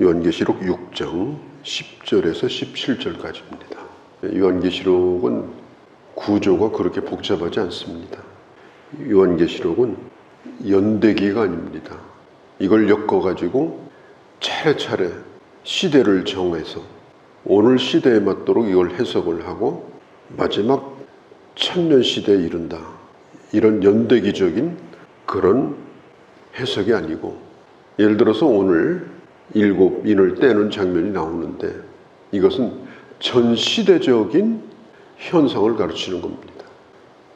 요한계시록 6장 10절에서 17절까지입니다. 요한계시록은 구조가 그렇게 복잡하지 않습니다. 요한계시록은 연대기가 아닙니다. 이걸 엮어가지고 차례차례 시대를 정해서 오늘 시대에 맞도록 이걸 해석을 하고 마지막 천년 시대에 이른다. 이런 연대기적인 그런 해석이 아니고 예를 들어서 오늘 일곱 인을 떼는 장면이 나오는데 이것은 전 시대적인 현상을 가르치는 겁니다.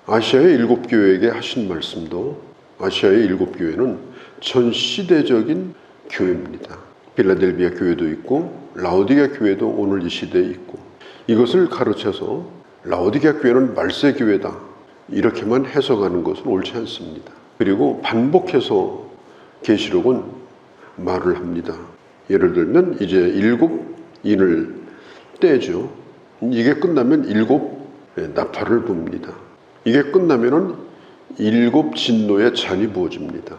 아시아의 일곱 교회에게 하신 말씀도 아시아의 일곱 교회는 전 시대적인 교회입니다. 빌라델비아 교회도 있고 라오디가 교회도 오늘 이 시대에 있고 이것을 가르쳐서 라오디가 교회는 말세 교회다 이렇게만 해석하는 것은 옳지 않습니다. 그리고 반복해서 계시록은 말을 합니다. 예를 들면 이제 일곱 인을 떼죠. 이게 끝나면 일곱 나팔을 붑니다. 이게 끝나면은 일곱 진노의 잔이 부어집니다.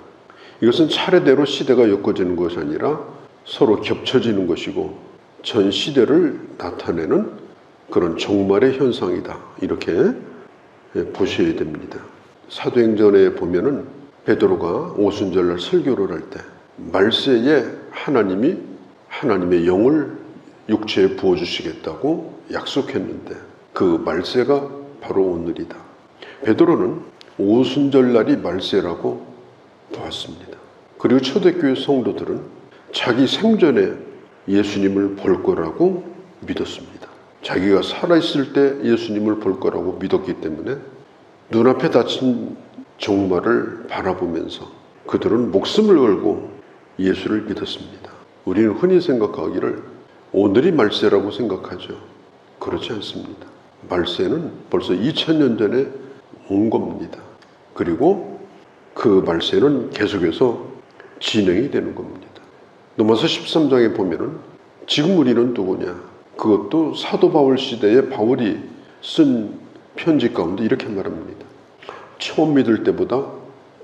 이것은 차례대로 시대가 엮어지는 것이 아니라 서로 겹쳐지는 것이고 전 시대를 나타내는 그런 종말의 현상이다. 이렇게 보셔야 됩니다. 사도행전에 보면은 베드로가 오순절날 설교를 할 때 말세에 하나님이 하나님의 영을 육체에 부어 주시겠다고 약속했는데 그 말세가 바로 오늘이다. 베드로는 오순절날이 말세라고 보았습니다. 그리고 초대교회 성도들은 자기 생전에 예수님을 볼 거라고 믿었습니다. 자기가 살아있을 때 예수님을 볼 거라고 믿었기 때문에 눈앞에 닥친 종말을 바라보면서 그들은 목숨을 걸고 예수를 믿었습니다. 우리는 흔히 생각하기를 오늘이 말세라고 생각하죠. 그렇지 않습니다. 말세는 벌써 2000년 전에 온 겁니다. 그리고 그 말세는 계속해서 진행이 되는 겁니다. 넘어서 13장에 보면은 지금 우리는 누구냐? 그것도 사도 바울 시대에 바울이 쓴 편지 가운데 이렇게 말합니다. 처음 믿을 때보다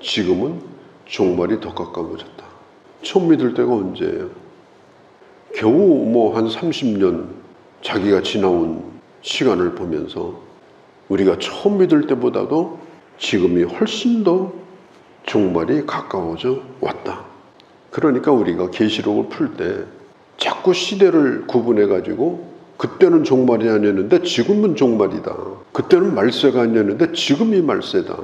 지금은 종말이 더 가까워졌다. 처음 믿을 때가 언제예요? 겨우 뭐 한 30년 자기가 지나온 시간을 보면서 우리가 처음 믿을 때보다도 지금이 훨씬 더 종말이 가까워져 왔다. 그러니까 우리가 계시록을 풀 때 자꾸 시대를 구분해 가지고 그때는 종말이 아니었는데 지금은 종말이다. 그때는 말세가 아니었는데 지금이 말세다.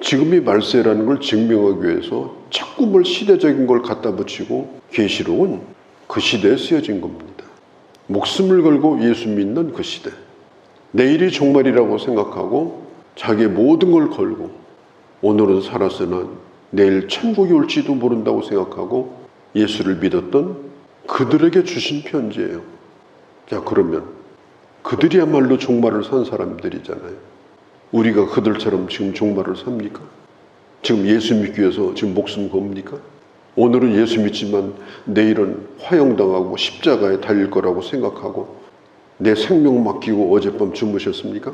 지금이 말세라는 걸 증명하기 위해서 자꾸 뭘 시대적인 걸 갖다 붙이고 계시록은 그 시대에 쓰여진 겁니다. 목숨을 걸고 예수 믿는 그 시대. 내일이 종말이라고 생각하고 자기의 모든 걸 걸고 오늘은 살았으나 내일 천국이 올지도 모른다고 생각하고 예수를 믿었던 그들에게 주신 편지예요. 자, 그러면 그들이야말로 종말을 산 사람들이잖아요. 우리가 그들처럼 지금 종말을 삽니까? 지금 예수 믿기 위해서 지금 목숨 겁니까? 오늘은 예수 믿지만 내일은 화형당하고 십자가에 달릴 거라고 생각하고 내 생명 맡기고 어젯밤 주무셨습니까?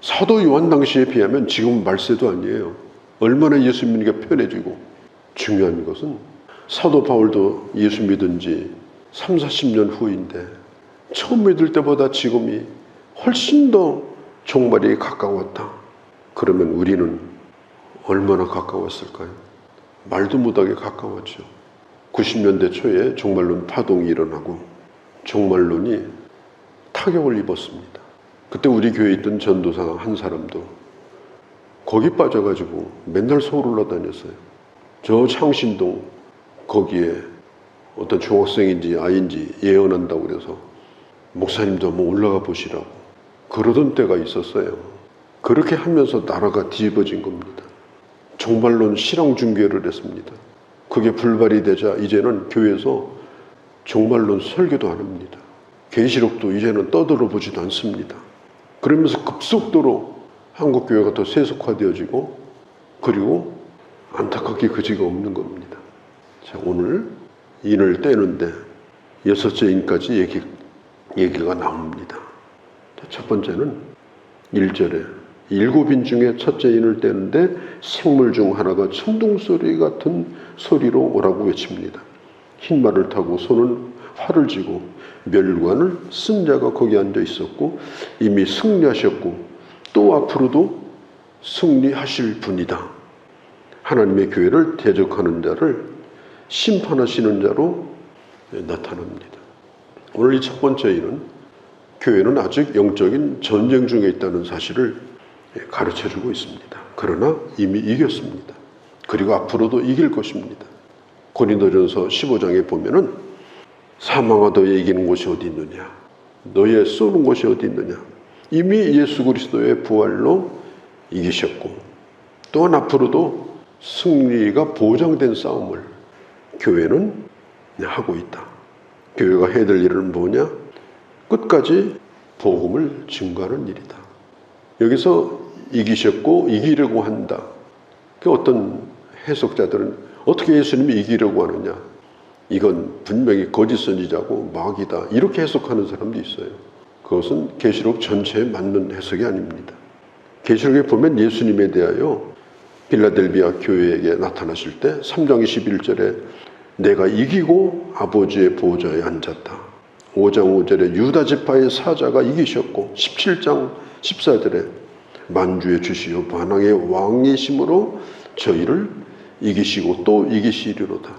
사도 요한 당시에 비하면 지금 말세도 아니에요. 얼마나 예수 믿는 게 편해지고 중요한 것은 사도 바울도 예수 믿은 지 3, 40년 후인데 처음 믿을 때보다 지금이 훨씬 더 종말이 가까웠다. 그러면 우리는 얼마나 가까웠을까요? 말도 못하게 가까웠죠. 90년대 초에 종말론 파동이 일어나고 종말론이 타격을 입었습니다. 그때 우리 교회에 있던 전도사 한 사람도 거기 빠져가지고 맨날 서울 올라다녔어요. 저 창신동 거기에 어떤 중학생인지 아인지 예언한다고 그래서 목사님도 한번 올라가 보시라고 그러던 때가 있었어요. 그렇게 하면서 나라가 뒤집어진 겁니다. 종말론 실황 중계를 했습니다. 그게 불발이 되자 이제는 교회에서 종말론 설교도 안 합니다. 계시록도 이제는 떠들어 보지도 않습니다. 그러면서 급속도로 한국 교회가 더 세속화되어지고 그리고 안타깝게 그지가 없는 겁니다. 자, 오늘 인을 떼는데 여섯째 인까지 얘기, 얘기가 나옵니다. 자, 첫 번째는 1절에 일곱 인 중에 첫째 인을 떼는데 생물 중 하나가 천둥 소리 같은 소리로 오라고 외칩니다. 흰 말을 타고 손은 활을 쥐고 멸관을 쓴 자가 거기 앉아 있었고 이미 승리하셨고 또 앞으로도 승리하실 분이다. 하나님의 교회를 대적하는 자를 심판하시는 자로 나타납니다. 오늘 이 첫 번째는 교회는 아직 영적인 전쟁 중에 있다는 사실을 가르쳐 주고 있습니다. 그러나 이미 이겼습니다. 그리고 앞으로도 이길 것입니다. 고린도전서 15장에 보면은 사망아 너의 이기는 곳이 어디 있느냐? 너의 쏘는 곳이 어디 있느냐? 이미 예수 그리스도의 부활로 이기셨고 또한 앞으로도 승리가 보장된 싸움을 교회는 하고 있다. 교회가 해야 될 일은 뭐냐? 끝까지 복음을 증거하는 일이다. 여기서 이기셨고 이기려고 한다. 그 어떤 해석자들은 어떻게 예수님이 이기려고 하느냐? 이건 분명히 거짓 선지자고 마귀다. 이렇게 해석하는 사람도 있어요. 그것은 계시록 전체에 맞는 해석이 아닙니다. 계시록에 보면 예수님에 대하여 빌라델비아 교회에게 나타나실 때 3장 21절에 내가 이기고 아버지의 보좌에 앉았다. 5장 5절에 유다 지파의 사자가 이기셨고 17장 14절에 만주의 주시요 반항의 왕이심으로 저희를 이기시고 또 이기시리로다.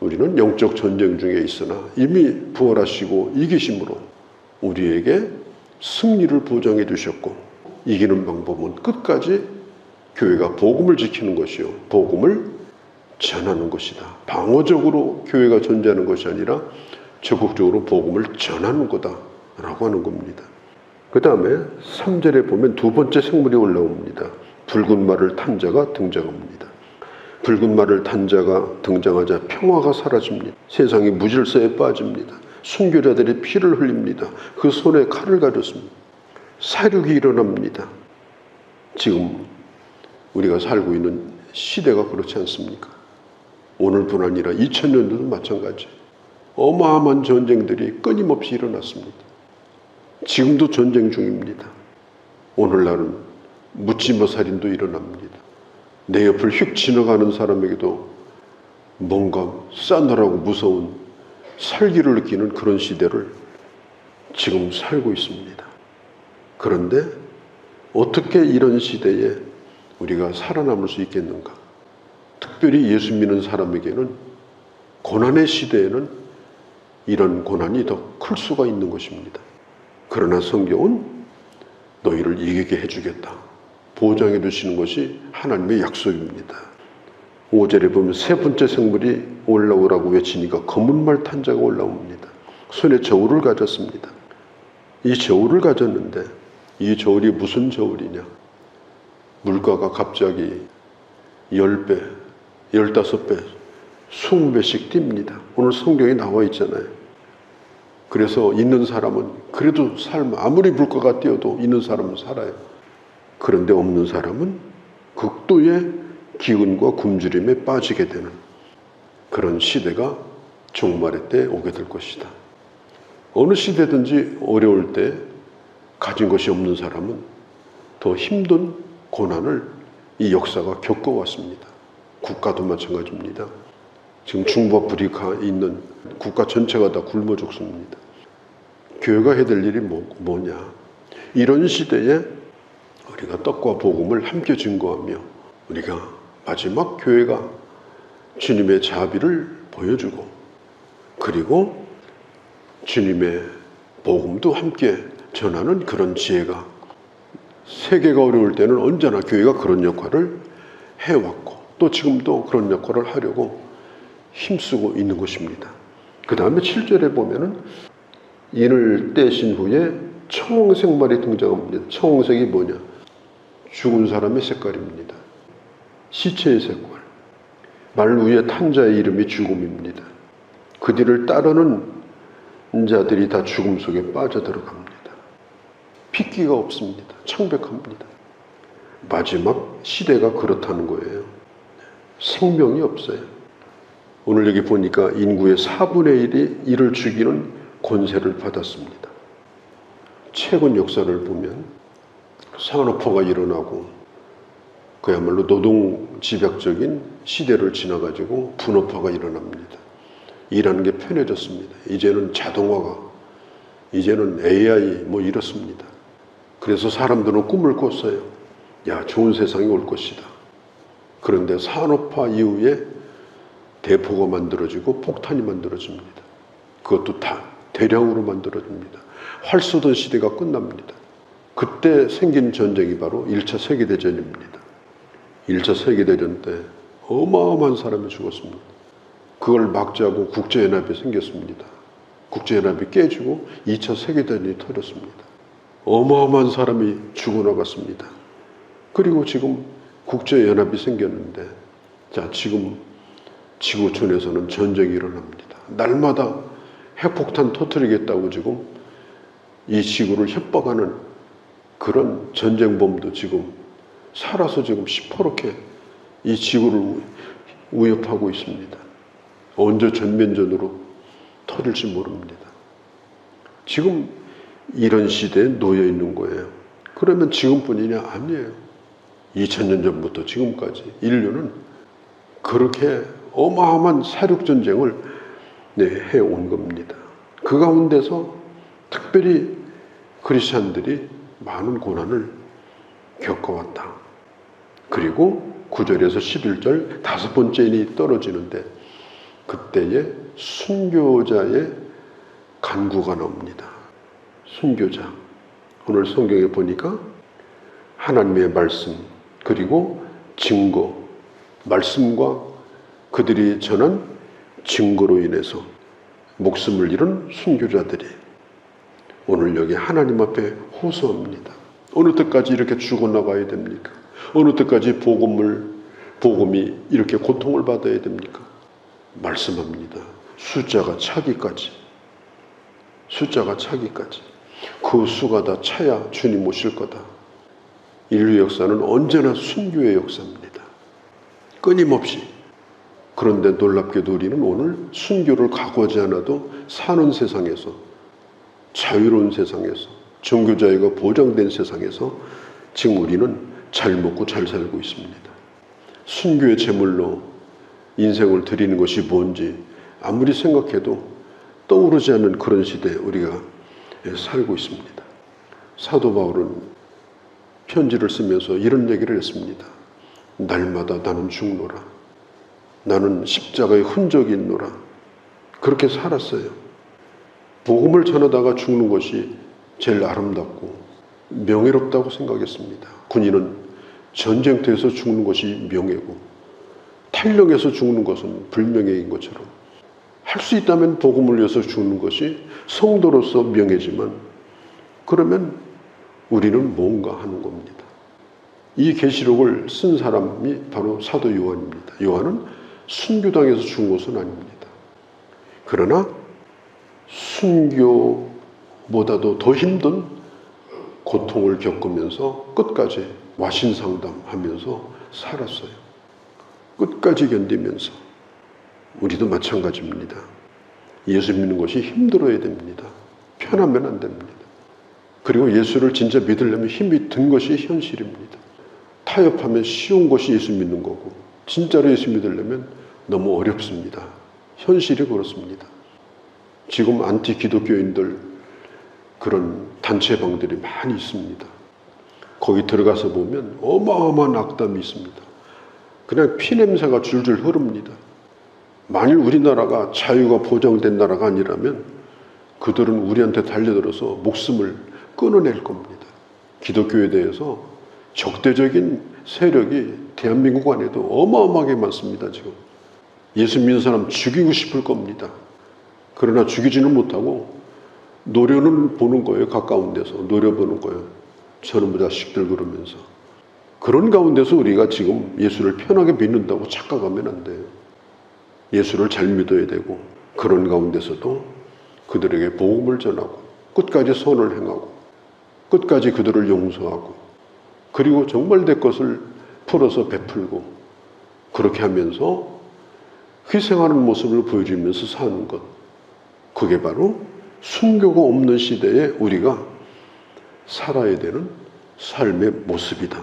우리는 영적 전쟁 중에 있으나 이미 부활하시고 이기심으로 우리에게 승리를 보장해 주셨고 이기는 방법은 끝까지 교회가 복음을 지키는 것이요. 복음을 전하는 것이다. 방어적으로 교회가 존재하는 것이 아니라 적극적으로 복음을 전하는 거다라고 하는 겁니다. 그 다음에 3절에 보면 두 번째 생물이 올라옵니다. 붉은 말을 탄 자가 등장합니다. 붉은 말을 탄 자가 등장하자 평화가 사라집니다. 세상이 무질서에 빠집니다. 순교자들이 피를 흘립니다. 그 손에 칼을 가졌습니다. 사륙이 일어납니다. 지금 우리가 살고 있는 시대가 그렇지 않습니까? 오늘뿐 아니라 2000년도도 마찬가지. 어마어마한 전쟁들이 끊임없이 일어났습니다. 지금도 전쟁 중입니다. 오늘날은 묻지마 살인도 일어납니다. 내 옆을 휙 지나가는 사람에게도 뭔가 싸늘하고 무서운 살기를 느끼는 그런 시대를 지금 살고 있습니다. 그런데 어떻게 이런 시대에 우리가 살아남을 수 있겠는가? 특별히 예수 믿는 사람에게는 고난의 시대에는 이런 고난이 더 클 수가 있는 것입니다. 그러나 성경은 너희를 이기게 해주겠다. 보장해 주시는 것이 하나님의 약속입니다. 5절에 보면 세 번째 생물이 올라오라고 외치니까 검은 말 탄 자가 올라옵니다. 손에 저울을 가졌습니다. 이 저울을 가졌는데 이 저울이 무슨 저울이냐? 물가가 갑자기 10배, 15배, 20배씩 뜁니다. 오늘 성경에 나와 있잖아요. 그래서 있는 사람은 그래도 삶 아무리 물가가 뛰어도 있는 사람은 살아요. 그런데 없는 사람은 극도의 기운과 굶주림에 빠지게 되는 그런 시대가 종말의 때 오게 될 것이다. 어느 시대든지 어려울 때 가진 것이 없는 사람은 더 힘든 고난을 이 역사가 겪어왔습니다. 국가도 마찬가지입니다. 지금 중부 아프리카 있는 국가 전체가 다 굶어 죽습니다. 교회가 해야 될 일이 뭐, 뭐냐? 이런 시대에 우리가 떡과 복음을 함께 증거하며 우리가 마지막 교회가 주님의 자비를 보여주고 그리고 주님의 복음도 함께 전하는 그런 지혜가 세계가 어려울 때는 언제나 교회가 그런 역할을 해왔고 또 지금도 그런 역할을 하려고 힘쓰고 있는 것입니다. 그 다음에 7절에 보면은 인을 떼신 후에 청홍색 말이 등장합니다. 청홍색이 뭐냐? 죽은 사람의 색깔입니다. 시체의 색깔. 말 위에 탄 자의 이름이 죽음입니다. 그 뒤를 따르는 자들이 다 죽음 속에 빠져들어갑니다. 핏기가 없습니다. 창백합니다. 마지막 시대가 그렇다는 거예요. 생명이 없어요. 오늘 여기 보니까 인구의 4분의 1이 이를 죽이는 권세를 받았습니다. 최근 역사를 보면 산업화가 일어나고 그야말로 노동 집약적인 시대를 지나가지고 분업화가 일어납니다. 일하는 게 편해졌습니다. 이제는 자동화가, 이제는 AI 뭐 이렇습니다. 그래서 사람들은 꿈을 꿨어요. 야, 좋은 세상이 올 것이다. 그런데 산업화 이후에 대포가 만들어지고 폭탄이 만들어집니다. 그것도 다 대량으로 만들어집니다. 활 쏘던 시대가 끝납니다. 그때 생긴 전쟁이 바로 1차 세계대전입니다. 1차 세계대전 때 어마어마한 사람이 죽었습니다. 그걸 막자고 국제연합이 생겼습니다. 국제연합이 깨지고 2차 세계대전이 터졌습니다. 어마어마한 사람이 죽어나갔습니다. 그리고 지금 국제연합이 생겼는데, 자, 지금 지구촌에서는 전쟁이 일어납니다. 날마다 핵폭탄 터뜨리겠다고 지금 이 지구를 협박하는 그런 전쟁범도 지금 살아서 지금 시퍼렇게 이 지구를 위협하고 있습니다. 언제 전면전으로 터질지 모릅니다. 지금 이런 시대에 놓여 있는 거예요. 그러면 지금뿐이냐? 아니에요. 2000년 전부터 지금까지 인류는 그렇게 어마어마한 사륙 전쟁을 네, 해온 겁니다. 그 가운데서 특별히 크리스천들이 많은 고난을 겪어왔다. 그리고 9절에서 11절 다섯 번째 인이 떨어지는데 그때에 순교자의 간구가 나옵니다. 순교자. 오늘 성경에 보니까 하나님의 말씀 그리고 증거 말씀과 그들이 전한 증거로 인해서 목숨을 잃은 순교자들이 오늘 여기 하나님 앞에 호소합니다. 어느 때까지 이렇게 죽어나가야 됩니까? 어느 때까지 복음을 복음이 이렇게 고통을 받아야 됩니까? 말씀합니다. 숫자가 차기까지 숫자가 차기까지 그 수가 다 차야 주님 오실 거다. 인류 역사는 언제나 순교의 역사입니다. 끊임없이 그런데 놀랍게도 우리는 오늘 순교를 각오하지 않아도 사는 세상에서 자유로운 세상에서 종교 자유가 보장된 세상에서 지금 우리는 잘 먹고 잘 살고 있습니다. 순교의 제물로 인생을 드리는 것이 뭔지 아무리 생각해도 떠오르지 않는 그런 시대에 우리가 살고 있습니다. 사도 바울은 편지를 쓰면서 이런 얘기를 했습니다. 날마다 나는 죽노라. 나는 십자가의 흔적이 있노라. 그렇게 살았어요. 복음을 전하다가 죽는 것이 제일 아름답고 명예롭다고 생각했습니다. 군인은 전쟁터에서 죽는 것이 명예고 탈령에서 죽는 것은 불명예인 것처럼 할 수 있다면 복음을 위해서 죽는 것이 성도로서 명예지만 그러면 우리는 뭔가 하는 겁니다. 이 계시록을 쓴 사람이 바로 사도 요한입니다. 요한은 순교당에서 죽은 것은 아닙니다. 그러나 순교보다도 더 힘든 고통을 겪으면서 끝까지 와신상담하면서 살았어요. 끝까지 견디면서 우리도 마찬가지입니다. 예수 믿는 것이 힘들어야 됩니다. 편하면 안 됩니다. 그리고 예수를 진짜 믿으려면 힘이 든 것이 현실입니다. 타협하면 쉬운 것이 예수 믿는 거고 진짜로 예수 믿으려면 너무 어렵습니다. 현실이 그렇습니다. 지금 안티 기독교인들 그런 단체방들이 많이 있습니다. 거기 들어가서 보면 어마어마한 악담이 있습니다. 그냥 피냄새가 줄줄 흐릅니다. 만일 우리나라가 자유가 보장된 나라가 아니라면 그들은 우리한테 달려들어서 목숨을 끊어낼 겁니다. 기독교에 대해서 적대적인 세력이 대한민국 안에도 어마어마하게 많습니다, 지금. 예수 믿는 사람 죽이고 싶을 겁니다. 그러나 죽이지는 못하고 노려는 보는 거예요, 가까운 데서. 노려보는 거예요. 저놈의 자식들 그러면서. 그런 가운데서 우리가 지금 예수를 편하게 믿는다고 착각하면 안 돼요. 예수를 잘 믿어야 되고, 그런 가운데서도 그들에게 복음을 전하고, 끝까지 선을 행하고, 끝까지 그들을 용서하고, 그리고 정말 내 것을 풀어서 베풀고, 그렇게 하면서 희생하는 모습을 보여주면서 사는 것. 그게 바로 순교가 없는 시대에 우리가 살아야 되는 삶의 모습이다.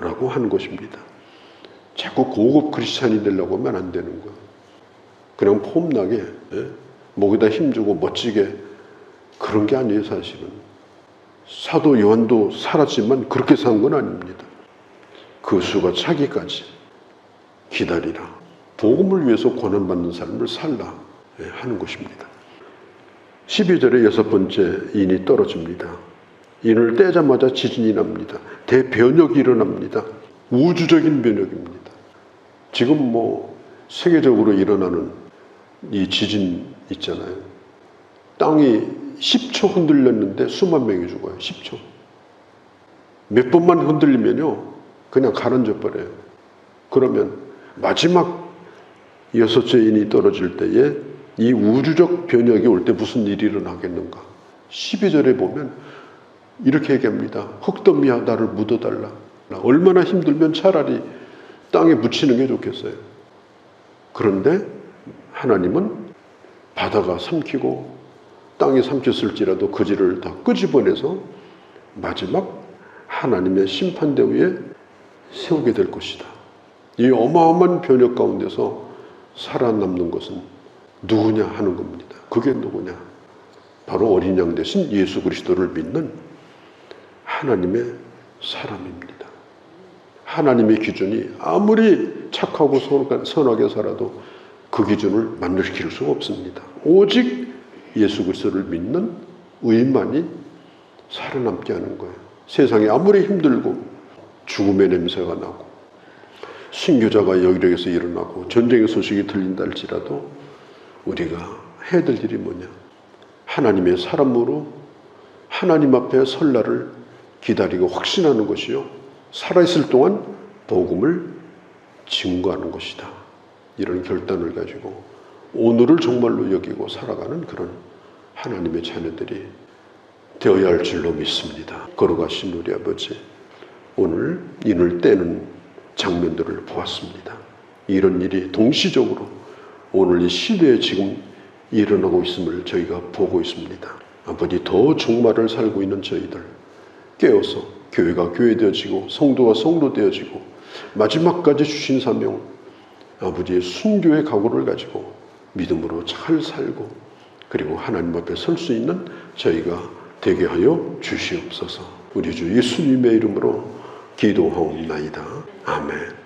라고 하는 것입니다. 자꾸 고급 크리스찬이 되려고 하면 안 되는 거예요. 그냥 폼나게 예? 목에다 힘주고 멋지게 그런 게 아니에요 사실은 사도 요한도 살았지만 그렇게 산 건 아닙니다 그 수가 차기까지 기다리라 복음을 위해서 고난받는 삶을 살라 예, 하는 것입니다 12절에 여섯 번째 인이 떨어집니다 인을 떼자마자 지진이 납니다 대변혁이 일어납니다 우주적인 변혁입니다 지금 뭐 세계적으로 일어나는 이 지진 있잖아요. 땅이 10초 흔들렸는데 수만 명이 죽어요. 10초. 몇 번만 흔들리면요. 그냥 가라앉아 버려요. 그러면 마지막 여섯째 인이 떨어질 때에 이 우주적 변혁이 올 때 무슨 일이 일어나겠는가? 12절에 보면 이렇게 얘기합니다. 흙더미야 나를 묻어달라. 얼마나 힘들면 차라리 땅에 묻히는 게 좋겠어요. 그런데 하나님은 바다가 삼키고 땅이 삼켰을지라도 그 질을 다 끄집어내서 마지막 하나님의 심판대 위에 세우게 될 것이다. 이 어마어마한 변혁 가운데서 살아남는 것은 누구냐 하는 겁니다. 그게 누구냐? 바로 어린 양 대신 예수 그리스도를 믿는 하나님의 사람입니다. 하나님의 기준이 아무리 착하고 선하게 살아도 그 기준을 만족시킬 수가 없습니다. 오직 예수 그리스도를 믿는 의만이 살아남게 하는 거예요. 세상이 아무리 힘들고 죽음의 냄새가 나고 순교자가 여기저기서 일어나고 전쟁의 소식이 들린다 할지라도 우리가 해야 될 일이 뭐냐? 하나님의 사람으로 하나님 앞에 설날을 기다리고 확신하는 것이요. 살아있을 동안 복음을 증거하는 것이다. 이런 결단을 가지고 오늘을 정말로 여기고 살아가는 그런 하나님의 자녀들이 되어야 할 줄로 믿습니다. 걸어가신 우리 아버지, 오늘 인을 떼는 장면들을 보았습니다. 이런 일이 동시적으로 오늘 이 시대에 지금 일어나고 있음을 저희가 보고 있습니다. 아버지 더 종말을 살고 있는 저희들 깨어서 교회가 교회되어지고 성도가 성도되어지고 마지막까지 주신 사명 아버지의 순교의 각오를 가지고 믿음으로 잘 살고 그리고 하나님 앞에 설 수 있는 저희가 되게 하여 주시옵소서. 우리 주 예수님의 이름으로 기도하옵나이다. 아멘.